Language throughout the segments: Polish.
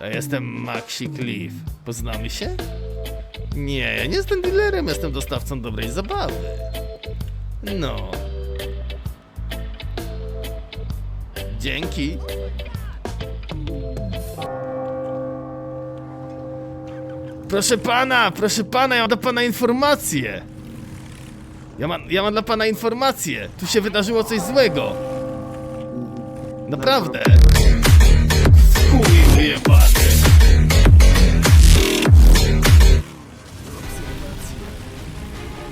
Ja jestem Maxi Cliff. Poznamy się? Nie, ja nie jestem dealerem, jestem dostawcą dobrej zabawy. No. Dzięki. Proszę pana, proszę pana, ja mam dla pana informację. Ja mam, ja mam dla pana informację. Tu się wydarzyło coś złego. Naprawdę. Wyjebany.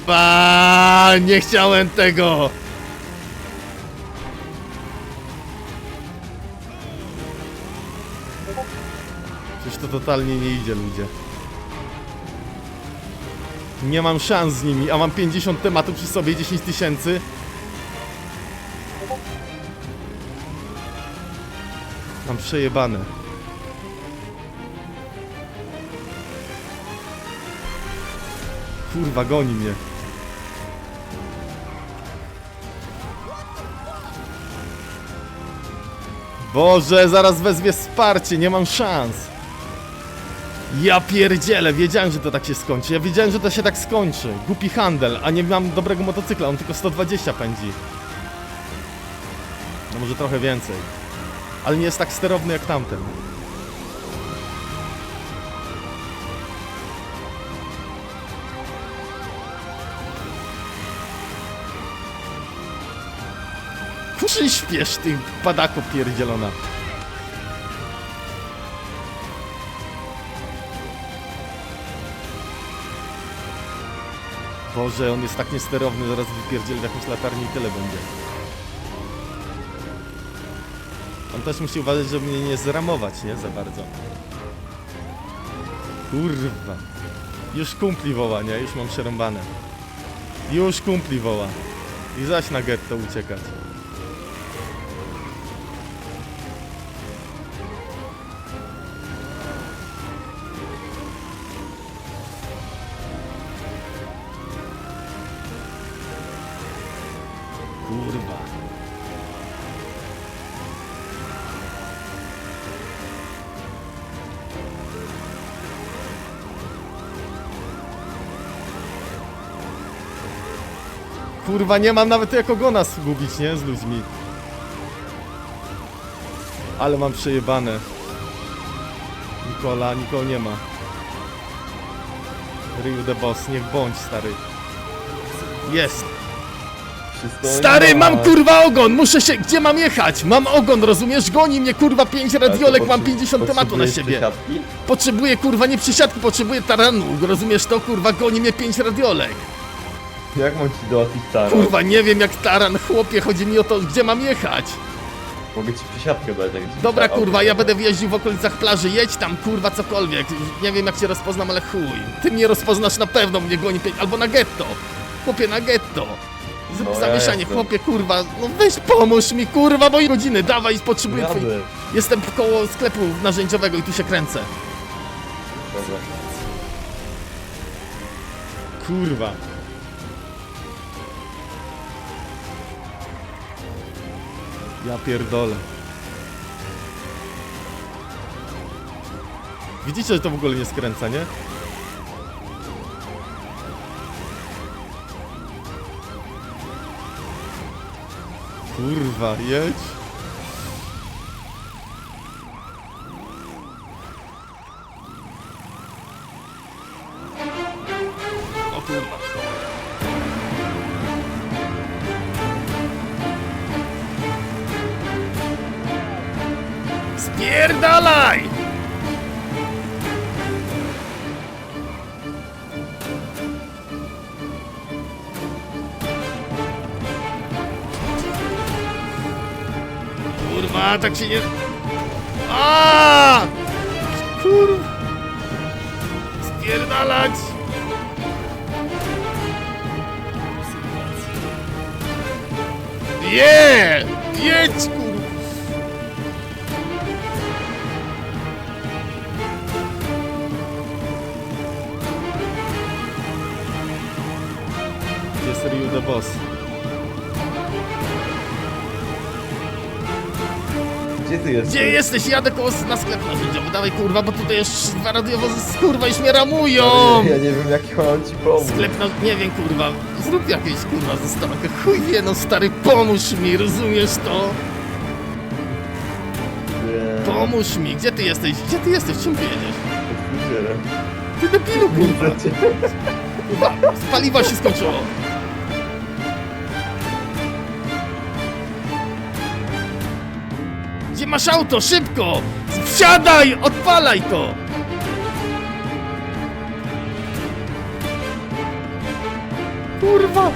Ba, nie chciałem tego. Przecież to totalnie nie idzie, ludzie. Nie mam szans z nimi, a mam 50 tematów przy sobie i 10 tysięcy. Mam przejebane. Kurwa, goni mnie. Boże, zaraz wezwie wsparcie, nie mam szans. Ja pierdzielę, wiedziałem, że to tak się skończy. Ja wiedziałem, że to się tak skończy. Głupi handel, a nie mam dobrego motocykla, on tylko 120 pędzi. No może trochę więcej. Ale nie jest tak sterowny jak tamten. Kuszy śpiesz, ty padako pierdzielona. Boże, on jest tak niesterowny, zaraz wypierdzieli jakąś latarnię i tyle będzie. On też musi uważać, żeby mnie nie zramować, nie? Za bardzo. Kurwa. Już kumpli woła, nie? Już mam przerąbane. Już kumpli woła. I zaś na getto uciekać. Kurwa. Kurwa, nie mam nawet jak ogona zgubić, nie? Z ludźmi. Ale mam przejebane. Nikola, nikogo nie ma. Ryu the boss, niech bądź, stary. Jest! Stary, mam kurwa ogon, muszę się, gdzie mam jechać? Mam ogon, rozumiesz? Goni mnie kurwa 5 Ale to radiolek, mam potrze- 50 tematu na siebie. przesiadki? Potrzebuję kurwa nie przysiadki, potrzebuję taranu, rozumiesz to? Kurwa, goni mnie 5 radiolek. Jak mam ci załatwić taran? Kurwa, nie wiem jak taran, chłopie, chodzi mi o to, gdzie mam jechać. Mogę ci przesiadkę dać, jak ci Dobra kurwa, ja będę jeździł w okolicach plaży, jedź tam kurwa cokolwiek. Nie wiem jak cię rozpoznam, ale chuj. Ty mnie rozpoznasz na pewno, mnie goni pięć, albo na getto. Chłopie, na getto. Z- No, ja Zamieszanie, jestem. chłopie, kurwa, no weź pomóż mi, kurwa, bo godziny, dawaj, potrzebuję Jadę. twojej... Jestem koło sklepu narzędziowego i tu się kręcę. Dobra. Kurwa. Ja pierdolę. Widzicie, że to w ogóle nie skręca, nie? Kurwa, jedź. O kurwa. Spierdalaj! Kurwa, tak się nie... A! Kurwa! Spierdalać! Je! Jedź, kurwa! Jest Ryu the Boss? Gdzie ty jesteś? Gdzie jesteś? Jadę koło na sklep narzędziowy. Dawaj kurwa, bo tutaj już dwa radiowozy kurwa już mnie ramują! Ja, ja nie wiem jak mam ci pomóc. Sklep na... nie wiem kurwa. Zrób jakieś kurwa zostawkę. Chuj wie, no stary, pomóż mi, rozumiesz to? Nie. Pomóż mi, gdzie ty jesteś? Gdzie ty jesteś? Czym ty jedziesz? Ty debilu kurwa! Widzę cię. Kurwa, paliwa się skończyło. Gdzie masz auto? Szybko! Wsiadaj! Odpalaj to! Kurwa!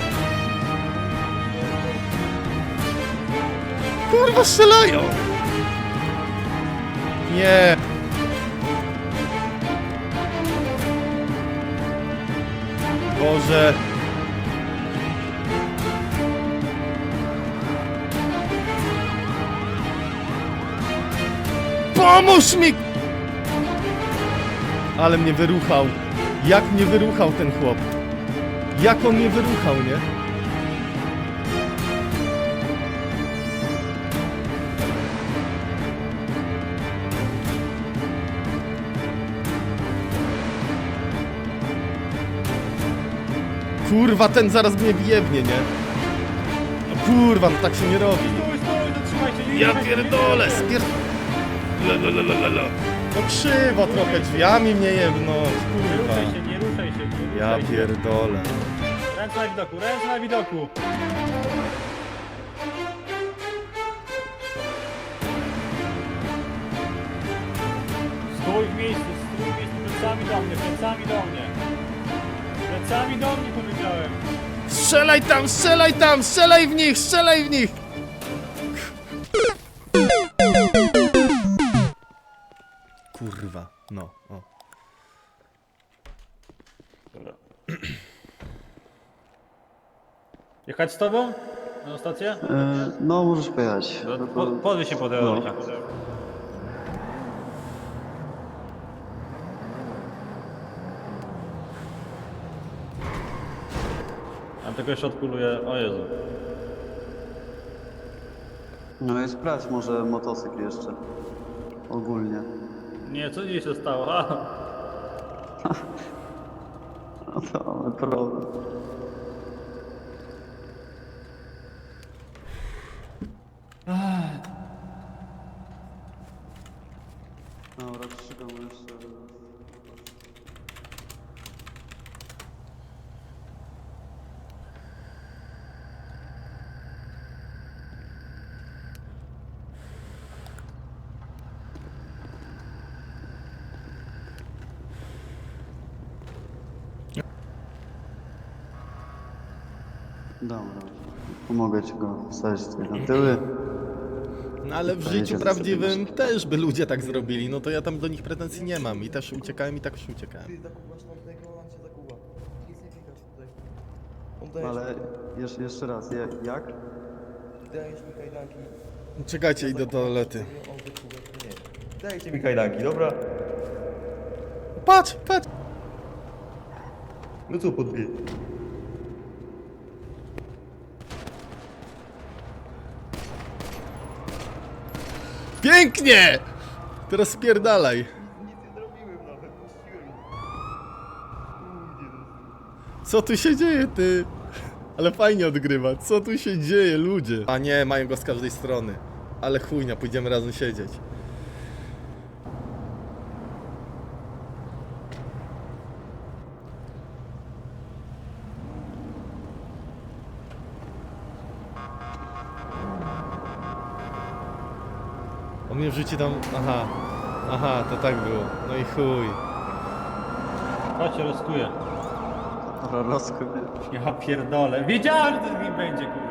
Kurwa, strzelają! Nie! Boże! Pomóż mi! Ale mnie wyruchał. Jak mnie wyruchał ten chłop. Jak on mnie wyruchał, nie? Kurwa, ten zaraz mnie wjebnie, nie? No kurwa, no tak się nie robi. Nie Ja pierdolę, ruszaj się. spier... La, la, la, la, la, la. No krzywo trochę, drzwiami mnie jebno, Nie kurwa. ruszaj się, nie ruszaj się, nie Ja się. pierdolę. Ręce na widoku, ręce na widoku. Stój w miejscu, stój w miejscu, plecami do mnie, plecami do mnie. Plecami do mnie powiedziałem. Strzelaj tam, strzelaj tam, strzelaj w nich, strzelaj w nich! Dobra. Jechać z tobą? Na stację? E, No, możesz pojechać. No, No po, podwieź się pod No. A tylko jeszcze odkuluję. O Jezu. No i sprawdź może motocykl jeszcze. Ogólnie. Nie, co dziś się stało? A, No to mamy problem. Dobra, trzymam jeszcze. Dobra, pomogę ci go wsadzić tutaj na tyły. No ale w życiu za prawdziwym też by ludzie tak zrobili, no to ja tam do nich pretensji nie mam i też uciekałem i tak już uciekałem. zakuwasz tamtego, on cię zakuwa. Nic nie widać tutaj. On dajesz, Ale jeszcze, jeszcze raz, ja- jak? dajesz mi kajdanki. Czekajcie, idę do toalety. On wykuwa, nie. Dajcie mi kajdanki, dobra? Patrz, patrz! No co podbij? Pięknie! Teraz spierdalaj. Nic nie zrobiłem. Co tu się dzieje, ty? Ale fajnie odgrywa. Co tu się dzieje, ludzie? A nie, mają go z każdej strony. Ale chujnia, pójdziemy razem siedzieć. Mnie wrzuci tam... Aha. Aha, to tak było. No i chuj. chodź się rozkuję. Rozkuj. Ja pierdolę. Wiedziałem, że to z nim będzie, kurde.